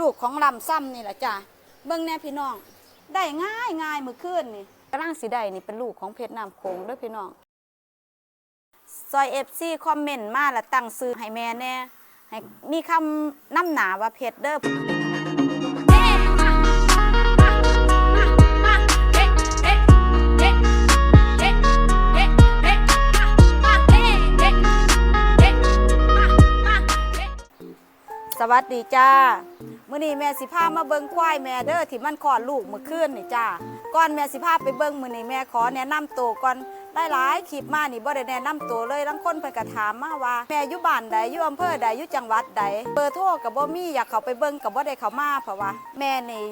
ลูกของลำซ้ำนี่แหละจ้ะเบิ่งแน่พี่น้อง ได้ง่ายง่ายมือขึ้นนี่กำลังสีได้นี่เป็นลูกของเพชรน้ำโขงด้วยพี่น้องซอยเอฟซีคอมเมนต์มาล้วตั้งซื้อให้แม่แน่ให้มีคำน้ำหนาว่าเพชรเด้อสวัสดีจ้า มื่อนี้แม่สิพามาเบิ่งควายแม่เด้อที่มันคลอดลูกเมื่อคืนนี่จ้าก่อนแม่สิพาไปเบิ่งมื่อนี้แม่ขอแนะนำตัวก่อนหลายๆคลิปมานี่บ่ได้แนะนำตัวเลยลังคนเพิ่นก็ถามมาว่าแม่อยู่บ้านใดอยู่อำเภอใดอยู่จังหวัดใดเบอร์โทรก็บ่มีอยากเข้าไปเบิ่งก็บ่ได้เข้ามาเพราะว่าแม่นี่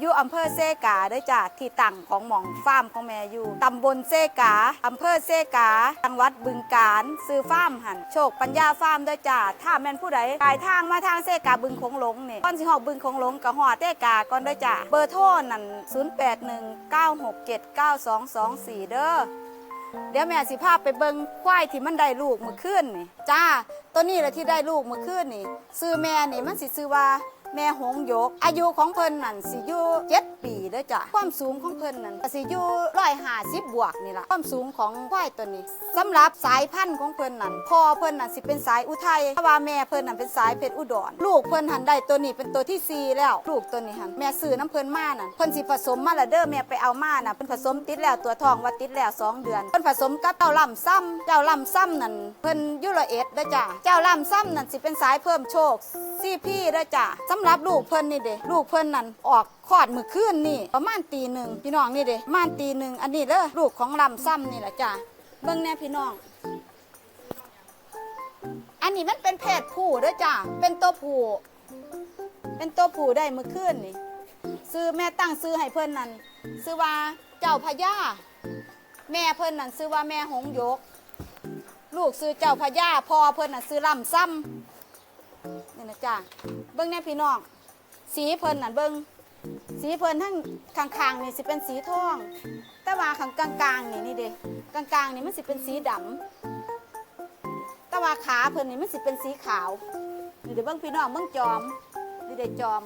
อยู่อำเภอเซกาเด้จ้าที่ตั้งของหม่องฟาร์มของแม่อยู่ตำบลเซกาอำเภอเซกาจังหวัดบึงกาฬซื้อฟาร์มหันโชคปัญญาฟาร์มด้อจ้าถ้าแม่นผู้ใดปลายทางมาทางเซกาบึงคงหลงนี่ก่อนสิฮอดบึงคงหลงก็ฮอดเซกาก่อนด้อจ้าเบอร์โทรนั่น0819679224 เด้อเดี๋ยวแม่สิพาไปเบิ่งควายที่มันได้ลูกเมื่อคืนนี่จ้าตัวนี้แหละที่ได้ลูกเมื่อคืนนี่ซื้อแม่นี่มันสิซื้อว่า แม่หงยก อายุของเพิ่นนั่นสิอยู่เจ็ดปีเด้อจ้ะความสูงของเพิ่นนั่นก็สิอยู่ร้อยห้าสิบบวกนี่ล่ะความสูงของควายตัวนี้สำหรับสายพันธุ์ของเพิ่นนั่นพ่อเพิ่นนั่นสิเป็นสายอุทัยเพราะว่าแม่เพิ่นนั่นเป็นสายเพชรอุดรลูกเพิ่นหันได้ตัวนี้เป็นตัวที่สี่แล้วลูกตัวนี้หันแม่ซื้อน้ำเพิ่นมานั่นเพิ่นสิผสมมาและเด้อแม่ไปเอามาน่ะเพิ่นผสมติดแล้วตัวทองว่าติดแล้วสองเดือนเพิ่นผสมกับเจ้าลำซ้ำเจ้าลำซ้ำนั่นเพิ่นอยุละเอ็ดเด้อจ้ะเจ้าลำซ้ำนั่นสิเป็นสายเพิ่มโชคซี่พี่เด้อจ้ะสำหรับลูกเพิ่นนี่เด้ลูกเพิ่นนั่นออกคลอดมือคืนนี่ประมาณตีหนึ่งพี่น้องนี่เด้ประมาณตีหนึ่งอันนี้เด้อลูกของลำซ้ำนี่แหละจ้ะเบิ่งแน่พี่น้องอันนี้มันเป็นเพศผู้เด้อจ้ะเป็นตัวผู้เป็นตัวผู้ได้มือคืนนี่ซื้อแม่ตั้งซื้อให้เพิ่นนั่นซื้อว่าเจ้าพญาแม่เพิ่นนั่นซื้อว่าแม่หงยก ลูกซื้อเจ้าพญาพ่อเพิ่นน่ะซื้อลำซ้ำ นี่นะจ้ะเบิ้งแน่พี่น้อง สีเพิ่นนั่นเบิ้งสีเพิ่นทั้งข้างๆนี่สิเป็นสีทอง แต่ว่าข้างกลางๆนี่นี่เด้กลางๆนี่มันสิเป็นสีดำแต่ว่าขาเพิ่นนี่มันสิเป็นสีขาวนี่เด้เบิ้งพี่น้องเบิ้งจอมนี่เด้จอม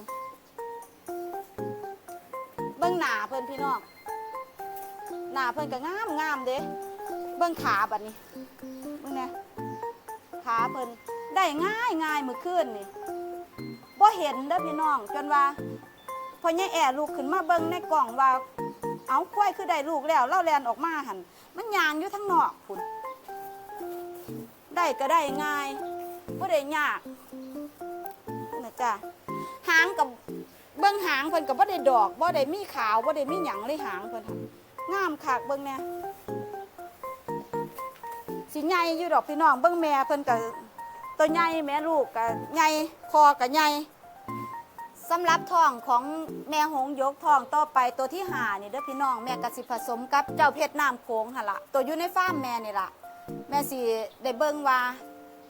เบิ่งหนาเพิ่นพี่น้องหนาเพิ่นก็งามงามเด้เบิ่งขาบัดนี้เบิ่งแหน่ขาเพิ่น ได้ง่ายง่ายมื้อคืนนี่บ่เห็นเด้อพี่น้อง จนว่าพอยายแอลูกขึ้นมาเบิ่งในกล่องว่า เอาควายคือได้ลูกแล้วเล่าแลนออกมาหันมันยางอยู่ทั้งนอกพุ่นได้ก็ได้ง่ายบ่ได้ยากนะจ้ะหางกับเบิ่งหางเพิ่นก็บ่ได้ดอกบ่ได้มีขาวบ่ได้มีหยังเลยหางเพิ่นหั่นงามคักเบิ่งแหน่สิใหญ่อยู่ดอกพี่น้องเบิ่งแม่เพิ่นก็ ตัวใหญ่แม่ลูกก็ใหญ่คอก็ใหญ่สำหรับท้องของแม่หงยกท้องต่อไปตัวที่หานี่เด้อพี่น้องแม่ก็สิผสมกับเจ้าเพชรน้ำโขงหั่นล่ะตัวอยู่ในฟาร์มแม่นี่ล่ะแม่สิได้เบิ่งว่า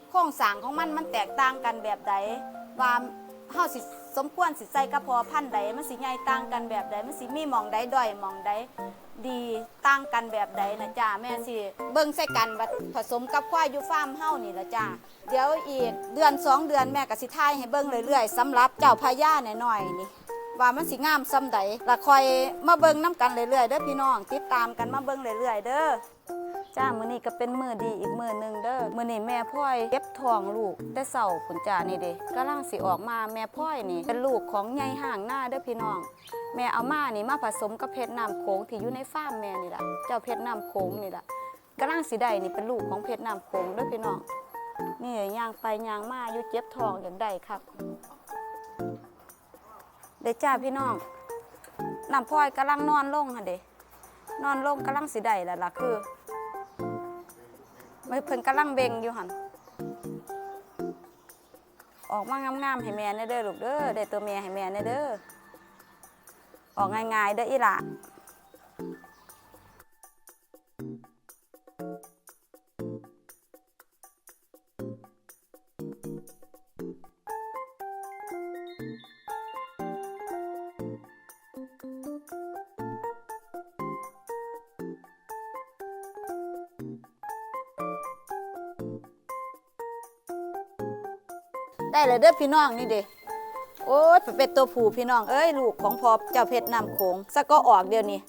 โครงสร้างของมันมันแตกต่างกันแบบใดว่า เฮาสิสมควรสิใส่กระพาะพันธุ์ใดมันสิใหญ่ต่างกันแบบใดมันสิมีหมองใดด้อยหมองใดดีต่างกันแบบใดนะจ้าแม่สิเบิ่งใส่กันว่าผสมกับควายอยู่ฟาร์มเฮานี่ละจ้าเดี๋ยวอีกเดือนสองเดือนแม่ก็สิทายให้เบิ่งเรื่อยๆสำหรับเจ้าพญาหน่อยๆนี่ว่ามันสิงามซ้ำใดละคอยมาเบิ่งน้ำกันเรื่อยๆเด้อพี่น้อง ติดตามกันมาเบิ่งเรื่อยๆเด้อ จ้ามื้อนี้ก็เป็นมื้อดีอีกมื้อหนึงเด้อมื้อนี้แม่พ่อยเก็บท้องลูก แต่เช้าพุ่นจ้านี่เด้กำลังสิออกมาแม่พ่อยนี่ เป็นลูกของใหญ่ห่างหน้าเด้อพี่น้อง แม่เอามานี่มาผสมกับเพชรน้ำโขงที่อยู่ในฟาร์มแม่นี่ล่ะเจ้าเพชรน้ำโขงนี่ล่ะกำลังสิได้นี่เป็นลูกของเพชรน้ำโขงเด้อพี่น้องนี่ย่างไปย่างมาอยู่เจ็บท้องอย่างใดครับเด้จ้าพี่น้องน้ำพ่อยกำลังนอนลงค่ะเด้นอนลงกำลังสิได้แล้วล่ะคือ มือเพิ่นกำลังเบ่งอยู่หันออกมางามๆให้แม่แน่เด้อลูกเด้อได้ตัวแม่ให้แม่แน่เด้อออกง่ายๆเด้ออีหล่ะ ได้เลยเด้อพี่น้องนี่เด้โอ้อ้ยเป็นตัวผู้พี่น้องเอ้ยลูกของพ่อเจ้าเพชรนำโขงสะก็ออกเดี๋ยวนี้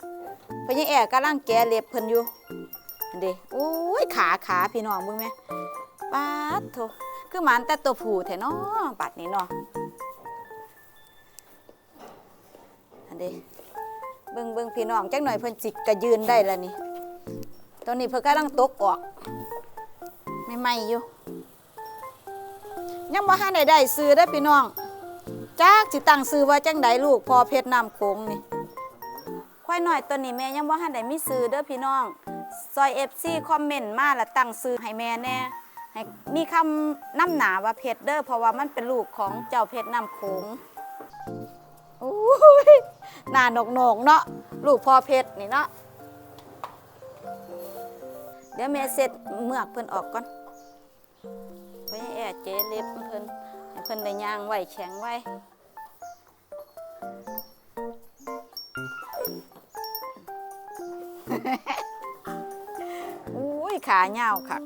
พญาแอกกำลังแกเล็บเพิ่นอยู่นเด้โอ้ยขาขาพี่น้องบิ่งแม่ปาดโถคือหมันแต่ตัวผู้แท้นาะบัดนี้เนาะอันเด้เบิ่งเบิ่งพี่น้องจักหน่อยเพิ่นจิกกะยืนได้แล้วนี่ตอนนี้เพิ่นกำลังตกออกไม่ไหม่อยู่ ยังบ่ทันได้ได้ซื้อได้พี่น้องจักสิตั้งซื้อว่าจังใดลูกพอเพชรน้ำโขงนี่ควายน้อยตัวนี้แม่ยังบ่ทันได้มีซื้อเด้อพี่น้องซอย FC คอมเมนต์มาแล้วตั้งซื้อให้แม่แน่ให้มีคำน้ำหนาว่าเพชรเด้อเพราะว่ามันเป็นลูกของเจ้าเพชรน้ำโขงอ้ยหน้าหนกหนกๆเนาะลูกพอเพชรนี่เนาะเดี๋ยวแม่เสร็จเมือกเพิ่นออกก่อน เพิ่นให้แอเจเล็บเพิ่นให้เพิ่นได้ย่างไว้แข็งไว้อุ้ยขาเหี่ยวค่ะ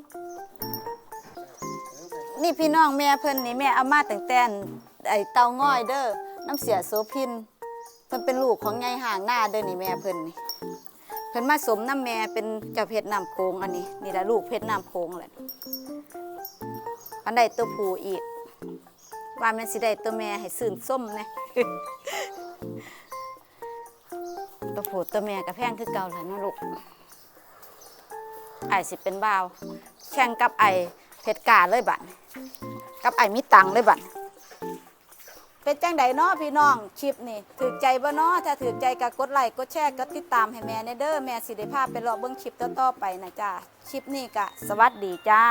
นี่พี่น้องแม่เพิ่นนี่แม่เอามาตั้งแต่ไอเตาง่อยเด้อน้ำเสียโสพินเพิ่นเป็นลูกของยายห่างหน้าเด้อนี่แม่เพิ่นนี่เพิ่นมาสมน้ำแม่เป็นเจ้าเพชรน้ำโขงอันนี้ นี่ละลูกเพชรน้ำโขงแหละ อันใดตัวผู้อีก ว่าแมันสิได้ตัวแม่ให้สื่นส้มนะตัวผู้ตัวแม่กับแพงคือเก่าแหล้วนาะลูกไอายสิเป็นบ่าว แข่งกับไอเพชรกาเลยบัดนี้กับไอมิตังเลยบัดนี้เป็นจังใดเนาะพี่น้องคลิปนี่ถือใจบ่เนาะถ้าถือใจก็กดไลค์กดแชร์กดติดตามให้แม่ในเด้อแม่สิได้พาพไปรอเบิ่งคลิปต่อๆไปนะจ้าคลิปนี้ก็สวัสดีจ้า